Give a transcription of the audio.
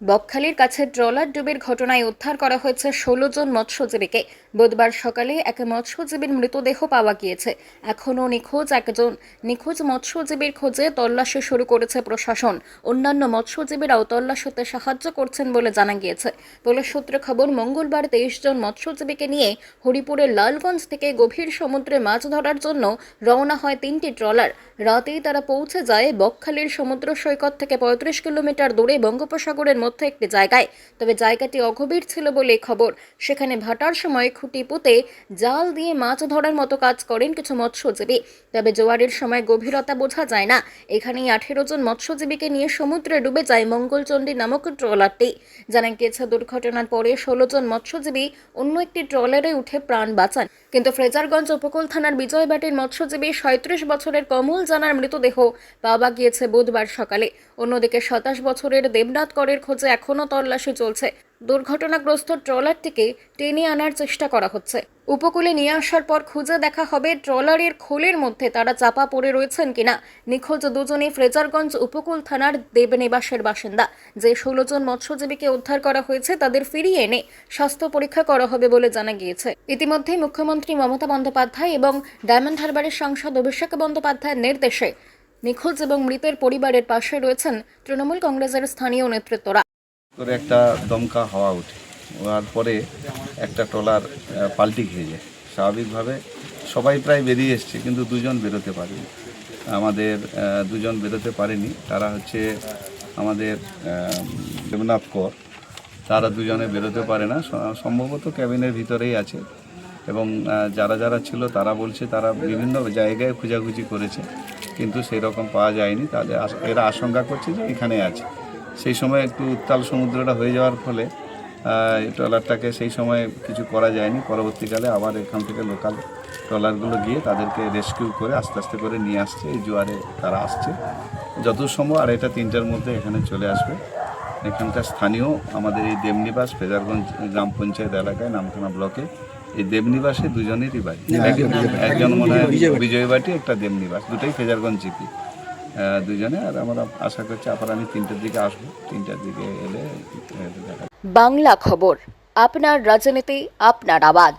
বকখালির কাছে ট্রলার ডুবির ঘটনায় উদ্ধার করা হয়েছে ষোলো জন মৎস্যজীবীকে। বুধবার সকালে এক মৎস্যজীবীর মৃতদেহ পাওয়া গিয়েছে। এখনও নিখোঁজ একজন। নিখোঁজ মৎস্যজীবীর খোঁজে তল্লাশি শুরু করেছে প্রশাসন। অন্যান্য মৎস্যজীবীরাও তল্লাশিতে সাহায্য করছেন বলে জানা গিয়েছে। পুলিশ সূত্রে খবর, মঙ্গলবার তেইশ জন মৎস্যজীবীকে নিয়ে হরিপুরের লালগঞ্জ থেকে গভীর সমুদ্রে মাছ ধরার জন্য রওনা হয় তিনটি ট্রলার। রাতেই তারা পৌঁছে যায় বকখালির সমুদ্র সৈকত থেকে পঁয়ত্রিশ কিলোমিটার দূরে বঙ্গোপসাগরের মধ্যে একটি জায়গায়। তবে জায়গাটি অগভীর ছিল বলে খবর। সেখানে ভাটার সময় খুঁটি পুঁতে জাল দিয়ে মাছ ধরার মতো কাজ করেন কিছু মৎস্যজীবী। তবে জোয়ারের সময় গভীরতা বোঝা যায় না। এখানেই আঠেরো জন মৎস্যজীবীকে নিয়ে সমুদ্রে ডুবে যায় মঙ্গলচণ্ডী নামক ট্রলারটি। জানা গিয়েছে, দুর্ঘটনার পরে ষোলো জন মৎস্যজীবী অন্য একটি ট্রলারে উঠে প্রাণ বাঁচান। কিন্তু ফ্রেজারগঞ্জ উপকূল থানার বিজয়বাটির মৎস্যজীবী সাঁত্রিশ বছরের কমল জানার মৃতদেহ পাওয়া গিয়েছে বুধবার সকালে। অন্যদিকে সাতাশ বছরের দেবনাথ করের খোঁজে এখনও তল্লাশি চলছে। দুর্ঘটনাগ্রস্ত ট্রলারটিকে টেনে আনার চেষ্টা করা হচ্ছে। উপকূলে নিয়ে আসার পর খুঁজে দেখা হবে ট্রলারের খোলের মধ্যে তারা চাপা পড়ে রয়েছেন কিনা। নিখোঁজ দুজনেই ফ্রেজারগঞ্জ উপকূল থানার দেবনিবাসের বাসিন্দা। যে ষোলো জন মৎস্যজীবীকে উদ্ধার করা হয়েছে তাদের ফিরিয়ে এনে স্বাস্থ্য পরীক্ষা করা হবে বলে জানা গিয়েছে। ইতিমধ্যে মুখ্যমন্ত্রী মমতা বন্দ্যোপাধ্যায় এবং ডায়মন্ড হারবারের সাংসদ অভিষেক বন্দ্যোপাধ্যায়ের নির্দেশে নিখোঁজ এবং মৃতের পরিবারের পাশে রয়েছেন তৃণমূল কংগ্রেসের স্থানীয় নেতৃত্বরা। করে একটা দমকা হাওয়া ওঠে, ওয়ার পরে একটা ট্রলার পাল্টি খেয়ে যায়। স্বাভাবিকভাবে সবাই প্রায় বেরিয়ে এসছে, কিন্তু দুজন বেরোতে পারেনি। আমাদের দুজন বেরোতে পারেনি। তারা হচ্ছে আমাদের দেবনাথ কর। তারা দুজনে বেরোতে পারে না। সম্ভবত ক্যাবিনের ভিতরেই আছে। এবং যারা যারা ছিল তারা বলছে তারা বিভিন্ন জায়গায় খোঁজাখুঁজি করেছে, কিন্তু সেই রকম পাওয়া যায়নি। তাদের এরা আশঙ্কা করছে যে এখানে আছে। সেই সময় একটু উত্তাল সমুদ্রটা হয়ে যাওয়ার ফলে ট্রলারটাকে সেই সময় কিছু করা যায়নি। পরবর্তীকালে আবার এখান থেকে লোকাল ট্রলারগুলো গিয়ে তাদেরকে রেস্কিউ করে আস্তে আস্তে করে নিয়ে আসছে। এই জোয়ারে তারা আসছে। যত সম্ভব আড়াইটা তিনটার মধ্যে এখানে চলে আসবে। এখানকার স্থানীয় আমাদের এই দেমনিবাস, ফেজারগঞ্জ গ্রাম পঞ্চায়েত এলাকায় নামখানা ব্লকে এই দেবনিবাসে দুজনেরই বাড়ি। একজন মনে হয় বিজয়বাটি একটা দেবনিবাস। দুটোই ফেজারগঞ্জ জিপি। দুজনে আর আমরা আশা করছি আবার আমি তিনটার দিকে আসব। তিনটার দিকে এলে বাংলা খবর আপনার রাজনীতি আপনার আওয়াজ।